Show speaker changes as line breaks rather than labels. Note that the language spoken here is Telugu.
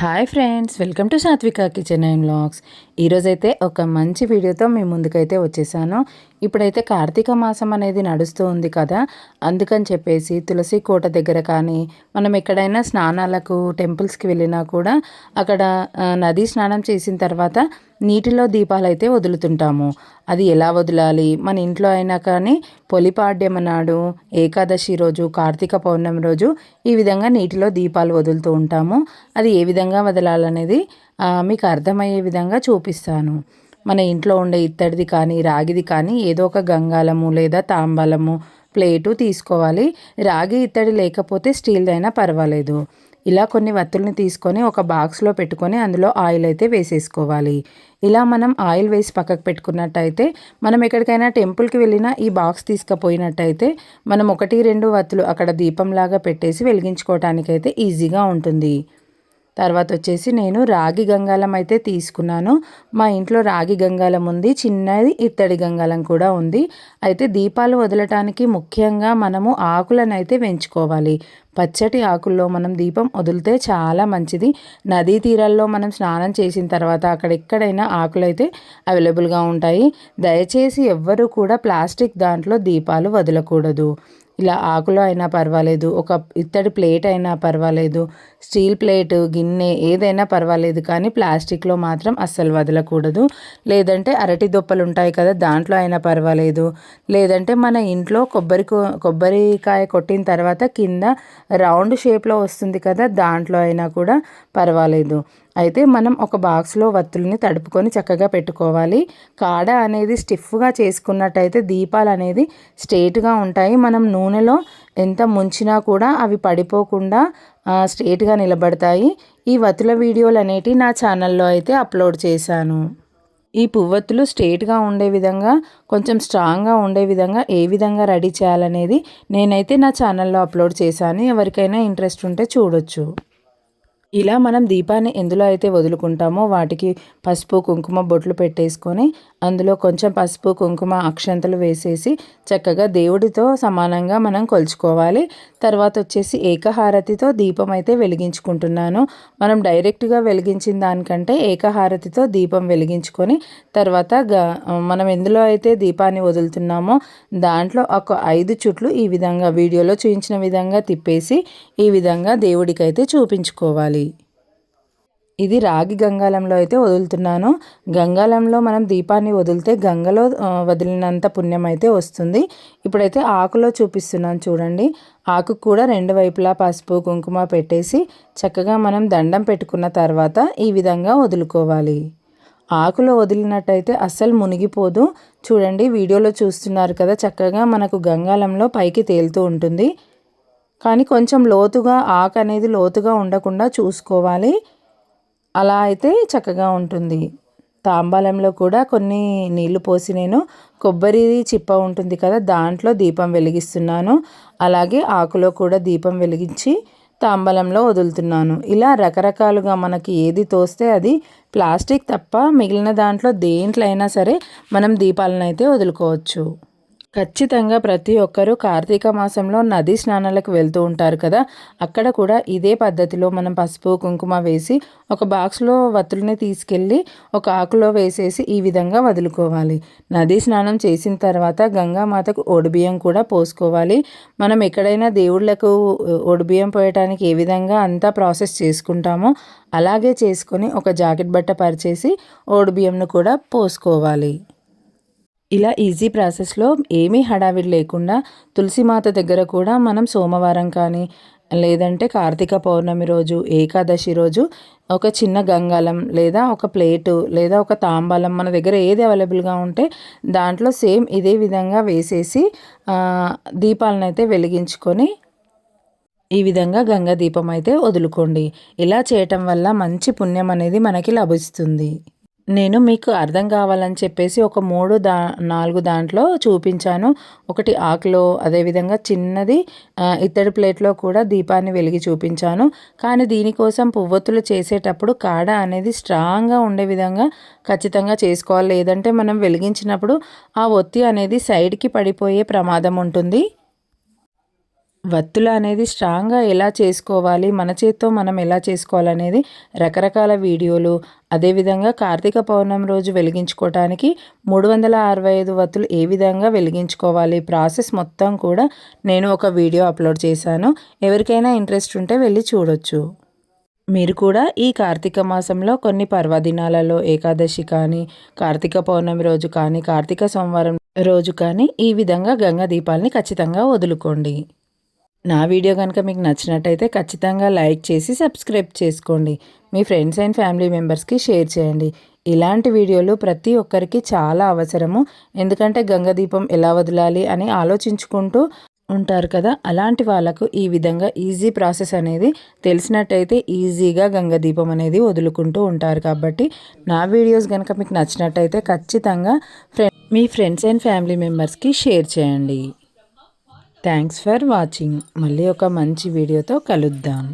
Hi friends welcome to Sathvika kitchen and vlogs. ఈరోజైతే ఒక మంచి వీడియోతో మీ ముందుకైతే వచ్చేసాను. ఇప్పుడైతే కార్తీక మాసం అనేది నడుస్తూ ఉంది కదా. అందుకని చెప్పేసి తులసి కోట దగ్గర కానీ మనం ఎక్కడైనా స్నానాలకు టెంపుల్స్కి వెళ్ళినా కూడా అక్కడ నదీ స్నానం చేసిన తర్వాత నీటిలో దీపాలు అయితే వదులుతుంటాము. అది ఎలా వదలాలి? మన ఇంట్లో అయినా కానీ పొలిపాడ్యం నాడు ఏకాదశి రోజు కార్తీక పౌర్ణమి రోజు ఈ విధంగా నీటిలో దీపాలు వదులుతూ ఉంటాము. అది ఏ విధంగా వదలాలనేది మీకు అర్థమయ్యే విధంగా చూపిస్తాను. మన ఇంట్లో ఉండే ఇత్తడిది కానీ రాగిది కానీ ఏదో ఒక గంగాలము లేదా తాంబలము ప్లేటు తీసుకోవాలి. రాగి ఇత్తడి లేకపోతే స్టీల్దైనా పర్వాలేదు. ఇలా కొన్ని వత్తుల్ని తీసుకొని ఒక బాక్స్లో పెట్టుకొని అందులో ఆయిల్ అయితే వేసేసుకోవాలి. ఇలా మనం ఆయిల్ వేసి పక్కకు పెట్టుకున్నట్టయితే మనం ఎక్కడికైనా టెంపుల్కి వెళ్ళినా ఈ బాక్స్ తీసుకుపోయినట్టయితే మనం ఒకటి రెండు వత్తులు అక్కడ దీపంలాగా పెట్టేసి వెలిగించుకోవటానికైతే ఈజీగా ఉంటుంది. తర్వాత వచ్చేసి నేను రాగి గంగాలం అయితే తీసుకున్నాను. మా ఇంట్లో రాగి గంగాలం ఉంది చిన్నది ఇత్తడి గంగాలం కూడా ఉంది. అయితే దీపాలు వదలటానికి ముఖ్యంగా మనము ఆకులను అయితే పెంచుకోవాలి పచ్చటి ఆకుల్లో మనం దీపం వదిలితే చాలా మంచిది. నదీ తీరాల్లో మనం స్నానం చేసిన తర్వాత అక్కడ ఎక్కడైనా ఆకులు అయితే అవైలబుల్గా ఉంటాయి. దయచేసి ఎవ్వరూ కూడా ప్లాస్టిక్ దాంట్లో దీపాలు వదలకూడదు. ఇలా ఆకులో అయినా పర్వాలేదు ఒక ఇత్తడి ప్లేట్ అయినా పర్వాలేదు స్టీల్ ప్లేట్ గిన్నె ఏదైనా పర్వాలేదు కానీ ప్లాస్టిక్లో మాత్రం అస్సలు వదలకూడదు. లేదంటే అరటి దొప్పలు ఉంటాయి కదా దాంట్లో అయినా పర్వాలేదు. లేదంటే మన ఇంట్లో కొబ్బరి కొబ్బరికాయ కొట్టిన తర్వాత కింద రౌండ్ షేప్లో వస్తుంది కదా దాంట్లో అయినా కూడా పర్వాలేదు. అయితే మనం ఒక బాక్స్లో వత్తుల్ని తడుపుకొని చక్కగా పెట్టుకోవాలి. కాడ అనేది స్టిఫ్గా చేసుకున్నట్టయితే దీపాలు అనేది స్ట్రేట్గా ఉంటాయి. మనం నూనెలో ఎంత ముంచినా కూడా అవి పడిపోకుండా స్ట్రేట్గా నిలబడతాయి. ఈ వత్తుల వీడియోలు అనేటివి నా ఛానల్లో అయితే అప్లోడ్ చేశాను. ఈ పువ్వొత్తులు స్ట్రేట్గా ఉండే విధంగా కొంచెం స్ట్రాంగ్గా ఉండే విధంగా ఏ విధంగా రెడీ చేయాలనేది నేనైతే నా ఛానల్లో అప్లోడ్ చేశాను. ఎవరికైనా ఇంట్రెస్ట్ ఉంటే చూడొచ్చు. ఇలా మనం దీపాన్ని ఎందులో అయితే వదులుకుంటామో వాటికి పసుపు కుంకుమ బొట్లు పెట్టేసుకొని అందులో కొంచెం పసుపు కుంకుమ అక్షంతలు వేసేసి చక్కగా దేవుడితో సమానంగా మనం కొలుచుకోవాలి. తర్వాత వచ్చేసి ఏకహారతితో దీపం అయితే వెలిగించుకుంటున్నాను. మనం డైరెక్ట్గా వెలిగించిన దానికంటే ఏకహారతితో దీపం వెలిగించుకొని తర్వాత మనం ఎందులో అయితే దీపాన్ని వదులుతున్నామో దాంట్లో ఒక ఐదు చుట్లు ఈ విధంగా వీడియోలో చూపించిన విధంగా తిప్పేసి ఈ విధంగా దేవుడికైతే చూపించుకోవాలి. ఇది రాగి గంగాలంలో అయితే వదులుతున్నాను. గంగాలంలో మనం దీపాన్ని వదిలితే గంగలో వదిలినంత పుణ్యం అయితే వస్తుంది. ఇప్పుడైతే ఆకులో చూపిస్తున్నాను చూడండి. ఆకు కూడా రెండు వైపులా పసుపు కుంకుమ పెట్టేసి చక్కగా మనం దండం పెట్టుకున్న తర్వాత ఈ విధంగా వదులుకోవాలి. ఆకులో వదిలినట్టయితే అస్సలు మునిగిపోదు. చూడండి వీడియోలో చూస్తున్నారు కదా చక్కగా మనకు గంగాలంలో పైకి తేలుతూ ఉంటుంది. కానీ కొంచెం లోతుగా ఆకు అనేది లోతుగా ఉండకుండా చూసుకోవాలి. అలా అయితే చక్కగా ఉంటుంది. తాంబాలంలో కూడా కొన్ని నీళ్ళు పోసి నేను కొబ్బరి చిప్ప ఉంటుంది కదా దాంట్లో దీపం వెలిగిస్తున్నాను. అలాగే ఆకులో కూడా దీపం వెలిగించి తాంబలంలో వదులుతున్నాను. ఇలా రకరకాలుగా మనకి ఏది తోస్తే అది ప్లాస్టిక్ తప్ప మిగిలిన దాంట్లో దేంట్లో అయినా సరే మనం దీపాలను అయితే వదులుకోవచ్చు. ఖచ్చితంగా ప్రతి ఒక్కరూ కార్తీక మాసంలో నదీ స్నానాలకు వెళ్తూ ఉంటారు కదా. అక్కడ కూడా ఇదే పద్ధతిలో మనం పసుపు కుంకుమ వేసి ఒక బాక్స్లో వత్తుల్ని తీసుకెళ్ళి ఒక ఆకులో వేసేసి ఈ విధంగా వదులుకోవాలి. నదీ స్నానం చేసిన తర్వాత గంగామాతకు ఒడిబియ్యం కూడా పోసుకోవాలి. మనం ఎక్కడైనా దేవుళ్ళకు ఒడిబియ్యం పోయటానికి ఏ విధంగా అంతా ప్రాసెస్ చేసుకుంటామో అలాగే చేసుకొని ఒక జాకెట్ బట్ట పరిచేసి ఓడిబియ్యంను కూడా పోసుకోవాలి. ఇలా ఈజీ ప్రాసెస్లో ఏమీ హడావిడి లేకుండా తులసిమాత దగ్గర కూడా మనం సోమవారం కానీ లేదంటే కార్తీక పౌర్ణమి రోజు ఏకాదశి రోజు ఒక చిన్న గంగాలం లేదా ఒక ప్లేటు లేదా ఒక తాంబాలం మన దగ్గర ఏది అవైలబుల్గా ఉంటే దాంట్లో సేమ్ ఇదే విధంగా వేసేసి దీపాలను అయితే వెలిగించుకొని ఈ విధంగా గంగా దీపం అయితే వదులుకోండి. ఇలా చేయటం వల్ల మంచి పుణ్యం అనేది మనకి లభిస్తుంది. నేను మీకు అర్థం కావాలని చెప్పేసి ఒక మూడు దా నాలుగు దాంట్లో చూపించాను. ఒకటి ఆకులో అదేవిధంగా చిన్నది ఇత్తడి ప్లేట్లో కూడా దీపాన్ని వెలిగి చూపించాను. కానీ దీనికోసం పువ్వొత్తులు చేసేటప్పుడు కాడ అనేది స్ట్రాంగ్గా ఉండే విధంగా ఖచ్చితంగా చేసుకోవాలి. లేదంటే మనం వెలిగించినప్పుడు ఆ ఒత్తి అనేది సైడ్కి పడిపోయే ప్రమాదం ఉంటుంది. వత్తులు అనేది స్ట్రాంగ్గా ఎలా చేసుకోవాలి మన చేత్తో మనం ఎలా చేసుకోవాలనేది రకరకాల వీడియోలు. అదేవిధంగా కార్తీక పౌర్ణమి రోజు వెలిగించుకోవటానికి మూడు వందల అరవై ఐదు వత్తులు ఏ విధంగా వెలిగించుకోవాలి ప్రాసెస్ మొత్తం కూడా నేను ఒక వీడియో అప్లోడ్ చేశాను. ఎవరికైనా ఇంట్రెస్ట్ ఉంటే వెళ్ళి చూడొచ్చు. మీరు కూడా ఈ కార్తీక మాసంలో కొన్ని పర్వదినాలలో ఏకాదశి కానీ కార్తీక పౌర్ణమి రోజు కానీ కార్తీక సోమవారం రోజు కానీ ఈ విధంగా గంగా దీపాలని ఖచ్చితంగా వదులుకోండి. నా వీడియో కనుక మీకు నచ్చినట్టయితే ఖచ్చితంగా లైక్ చేసి సబ్స్క్రైబ్ చేసుకోండి. మీ ఫ్రెండ్స్ అండ్ ఫ్యామిలీ మెంబర్స్కి షేర్ చేయండి. ఇలాంటి వీడియోలు ప్రతి ఒక్కరికి చాలా అవసరము. ఎందుకంటే గంగ దీపం ఎలా వదలాలి అని ఆలోచించుకుంటూ ఉంటారు కదా? అలాంటి వాళ్ళకు ఈ విధంగా ఈజీ ప్రాసెస్ అనేది తెలిసినట్టయితే ఈజీగా గంగదీపం అనేది వదులుకుంటూ ఉంటారు కాబట్టి నా వీడియోస్ కనుక మీకు నచ్చినట్టయితే ఖచ్చితంగా ఫ్రెండ్ మీ ఫ్రెండ్స్ అండ్ ఫ్యామిలీ మెంబర్స్కి షేర్ చేయండి. థ్యాంక్స్ ఫర్ వాచింగ్ మళ్ళీ ఒక మంచి వీడియోతో కలుద్దాం.